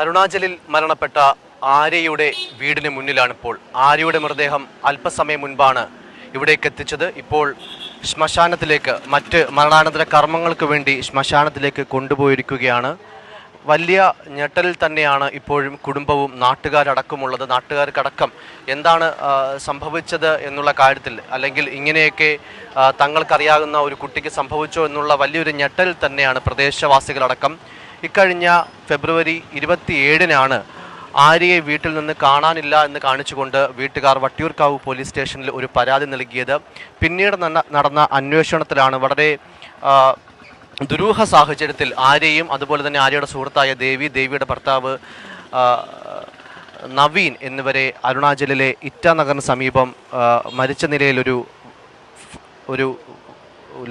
അരുണാചലിൽ മരണപ്പെട്ട ആര്യയുടെ വീടിന് മുന്നിലാണിപ്പോൾ. ആര്യയുടെ മൃതദേഹം അല്പസമയം മുൻപാണ് ഇവിടേക്ക് എത്തിച്ചത്. ഇപ്പോൾ ശ്മശാനത്തിലേക്ക് മറ്റ് മരണാനന്തര കർമ്മങ്ങൾക്ക് വേണ്ടി ശ്മശാനത്തിലേക്ക് കൊണ്ടുപോയിരിക്കുകയാണ്. വലിയ ഞെട്ടലിൽ തന്നെയാണ് ഇപ്പോഴും കുടുംബവും നാട്ടുകാരടക്കമുള്ളത്. നാട്ടുകാർക്കടക്കം എന്താണ് സംഭവിച്ചത് എന്നുള്ള കാര്യത്തിൽ അല്ലെങ്കിൽ ഇങ്ങനെയൊക്കെ തങ്ങൾക്കറിയാവുന്ന ഒരു കുട്ടിക്ക് സംഭവിച്ചോ എന്നുള്ള വലിയൊരു ഞെട്ടലിൽ തന്നെയാണ് പ്രദേശവാസികളടക്കം. ഇക്കഴിഞ്ഞ ഫെബ്രുവരി ഇരുപത്തിയേഴിനാണ് ആര്യയെ വീട്ടിൽ നിന്ന് കാണാനില്ല എന്ന് കാണിച്ചുകൊണ്ട് വീട്ടുകാർ വട്ടിയൂർക്കാവ് പോലീസ് സ്റ്റേഷനിൽ ഒരു പരാതി നൽകിയത്. പിന്നീട് നടന്ന- അന്വേഷണത്തിലാണ്. വളരെ ദുരൂഹ സാഹചര്യത്തിൽ ആര്യയും അതുപോലെ തന്നെ ആര്യയുടെ സുഹൃത്തായ ദേവി ദേവിയുടെ ഭർത്താവ് നവീൻ എന്നിവരെ അരുണാചലിലെ ഇറ്റാനഗറിന് സമീപം മരിച്ച നിലയിലൊരു ഒരു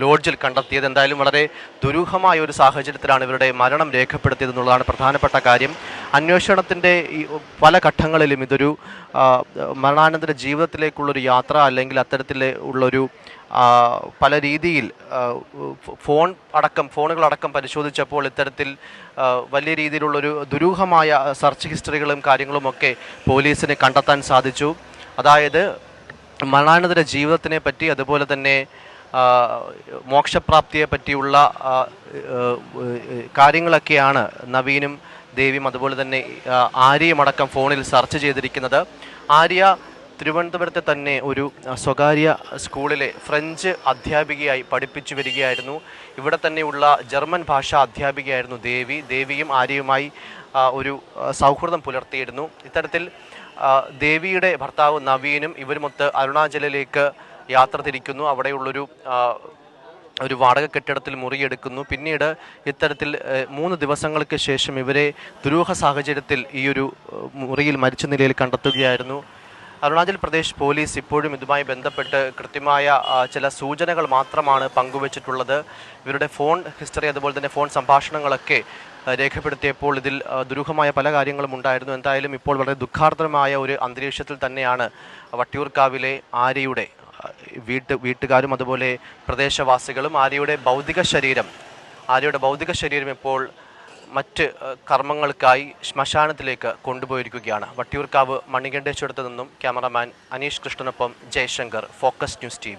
ലോഡ്ജിൽ കണ്ടെത്തിയത് എന്തായാലും വളരെ ദുരൂഹമായ ഒരു സാഹചര്യത്തിലാണ് ഇവരുടെ മരണം രേഖപ്പെടുത്തിയത് എന്നുള്ളതാണ് പ്രധാനപ്പെട്ട കാര്യം. അന്വേഷണത്തിന്റെ ഈ പല ഘട്ടങ്ങളിലും ഇതൊരു മരണാനന്തര ജീവിതത്തിലേക്കുള്ളൊരു യാത്ര അല്ലെങ്കിൽ അത്തരത്തിൽ ഉള്ളൊരു പല രീതിയിൽ ഫോൺ അടക്കം ഫോണുകളടക്കം പരിശോധിച്ചപ്പോൾ ഇത്തരത്തിൽ വലിയ രീതിയിലുള്ളൊരു ദുരൂഹമായ സെർച്ച് ഹിസ്റ്ററികളും കാര്യങ്ങളുമൊക്കെ പോലീസിന് കണ്ടെത്താൻ സാധിച്ചു. അതായത് മരണാനന്തര ജീവിതത്തിനെ പറ്റി അതുപോലെ തന്നെ മോക്ഷപ്രാപ്തിയെ പറ്റിയുള്ള കാര്യങ്ങളൊക്കെയാണ് നവീനും ദേവിയും അതുപോലെ തന്നെ ആര്യയുമടക്കം ഫോണിൽ സെർച്ച് ചെയ്തിരിക്കുന്നത്. ആര്യ തിരുവനന്തപുരത്തെ തന്നെ ഒരു സ്വകാര്യ സ്കൂളിലെ ഫ്രഞ്ച് അധ്യാപികയായി പഠിപ്പിച്ചു വരികയായിരുന്നു. ഇവിടെ തന്നെയുള്ള ജർമ്മൻ ഭാഷാ അധ്യാപികയായിരുന്നു ദേവി. ദേവിയും ആര്യയുമായി ഒരു സൗഹൃദം പുലർത്തിയിരുന്നു. ഇത്തരത്തിൽ ദേവിയുടെ ഭർത്താവ് നവീനും ഇവരുമൊത്ത് അരുണാചലിലേക്ക് യാത്ര തിരിക്കുന്നു. അവിടെയുള്ളൊരു ഒരു വാടക കെട്ടിടത്തിൽ മുറിയെടുക്കുന്നു. പിന്നീട് ഇത്തരത്തിൽ മൂന്ന് ദിവസങ്ങൾക്ക് ശേഷം ഇവരെ ദുരൂഹ സാഹചര്യത്തിൽ ഈ ഒരു മുറിയിൽ മരിച്ച നിലയിൽ കണ്ടെത്തുകയായിരുന്നു. അരുണാചൽ പ്രദേശ് പോലീസ് ഇപ്പോഴും ഇതുമായി ബന്ധപ്പെട്ട് കൃത്യമായ ചില സൂചനകൾ മാത്രമാണ് പങ്കുവച്ചിട്ടുള്ളത്. ഇവരുടെ ഫോൺ ഹിസ്റ്ററി അതുപോലെ തന്നെ ഫോൺ സംഭാഷണങ്ങളൊക്കെ രേഖപ്പെടുത്തിയപ്പോൾ ഇതിൽ ദുരൂഹമായ പല കാര്യങ്ങളും ഉണ്ടായിരുന്നു. എന്തായാലും ഇപ്പോൾ വളരെ ദുഃഖാർദ്രമായ ഒരു അന്തരീക്ഷത്തിൽ തന്നെയാണ് വട്ടിയൂർക്കാവിലെ ആര്യയുടെ വീട്ട് വീട്ടുകാരും അതുപോലെ പ്രദേശവാസികളും ആര്യയുടെ ഭൗതിക ശരീരം ആര്യയുടെ ഭൗതിക ശരീരം ഇപ്പോൾ മറ്റ് കർമ്മങ്ങൾക്കായി ശ്മശാനത്തിലേക്ക് കൊണ്ടുപോയിരിക്കുകയാണ്. വട്ടിയൂർക്കാവ് മണികണ്ഠേശ്വരത്ത് നിന്നും ക്യാമറമാൻ അനീഷ് കൃഷ്ണനൊപ്പം ജയശങ്കർ ഫോക്കസ് ന്യൂസ് ടി